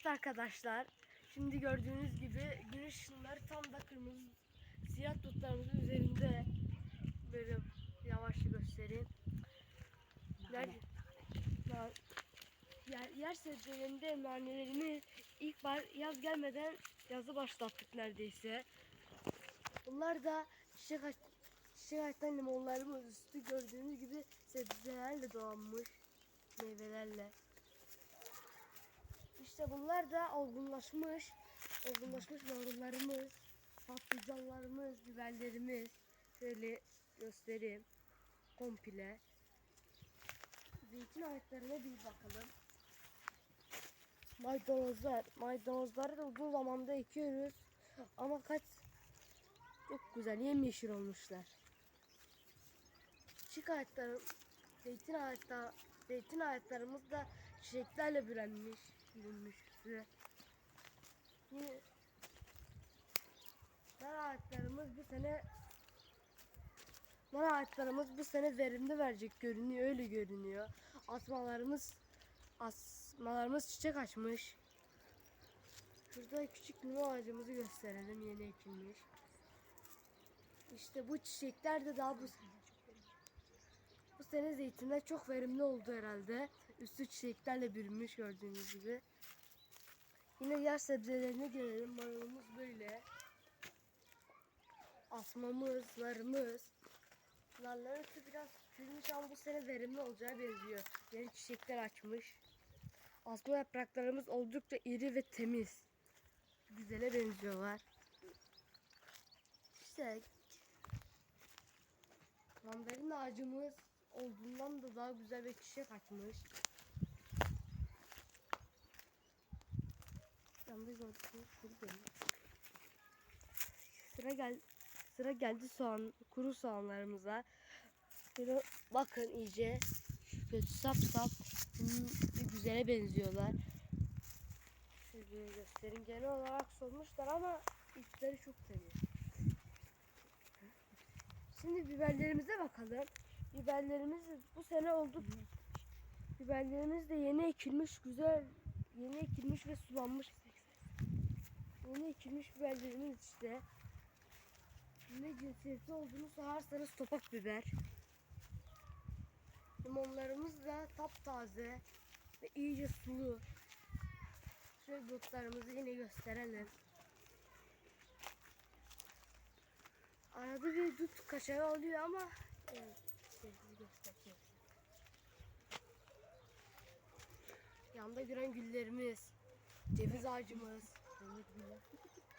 Evet arkadaşlar. Şimdi gördüğünüz gibi güneş ışınları tam da kırmızı siyah dutlarımızın üzerinde. Böyle yavaşça göstereyim. Yer, yer, yer sebzelerinde nanelerimi ilk bar yaz gelmeden yazı başlattık neredeyse. Bunlar da çiçek aç, çiçek açtan limonlarımız üstü gördüğünüz gibi sebzelerle doğanmış meyvelerle. İşte bunlar da olgunlaşmış, olgunlaşmış marullarımız, patlıcanlarımız, biberlerimiz. Şöyle göstereyim. Komple. Zeytin ağaçlarına bir bakalım. Maydanozlar. Maydanozları da uzun zamanda ekiyoruz. Ama kaç çok güzel yemyeşil olmuşlar. Çiçek ağaçları, zeytin ağaçları, zeytin ağaçlarımız da çiçeklerle bürenmiş, bürünmüş size. Yine nar ağaçlarımız bu sene nar ağaçlarımız bu sene verimli verecek görünüyor, öyle görünüyor. Asmalarımız asmalarımız çiçek açmış. Şurada küçük limon ağacımızı gösterelim yeni ekilmiş. İşte bu çiçekler de daha bu sene zeytinler çok verimli oldu herhalde. Üstü çiçeklerle bürünmüş gördüğünüz gibi. Yine yer sebzelerine gelelim. Marulumuz böyle. Asmamız, narımız. Narların üstü biraz çürümüş ama bu sene verimli olacağı benziyor. Yeni çiçekler açmış. Asma yapraklarımız oldukça iri ve temiz. Güzele benziyorlar. İşte mandalina ağacımız olduğundan da daha güzel ve çiçek açmış. Gördüğünüz şurada. Sıra gel sıra geldi soğan kuru soğanlarımıza. Şöyle bakın iyice böyle sap sap hmm, bir güzele benziyorlar. Şöyle göstereyim. Genel olarak solmuşlar ama ipleri çok temiz. Şimdi biberlerimize bakalım. Biberlerimiz bu sene olduk. Biberlerimiz de yeni ekilmiş, güzel, yeni ekilmiş ve sulanmış. Yeni ekilmiş biberlerimiz işte. Ne cinsiyeti olduğunu sorarsanız topak biber. Limonlarımız da taptaze ve iyice sulu. Şöyle dutlarımızı yine gösterelim. Arada bir dut kaşarı oluyor ama evet, size göstereceğim. Yanda gören güllerimiz, ceviz ağacımız,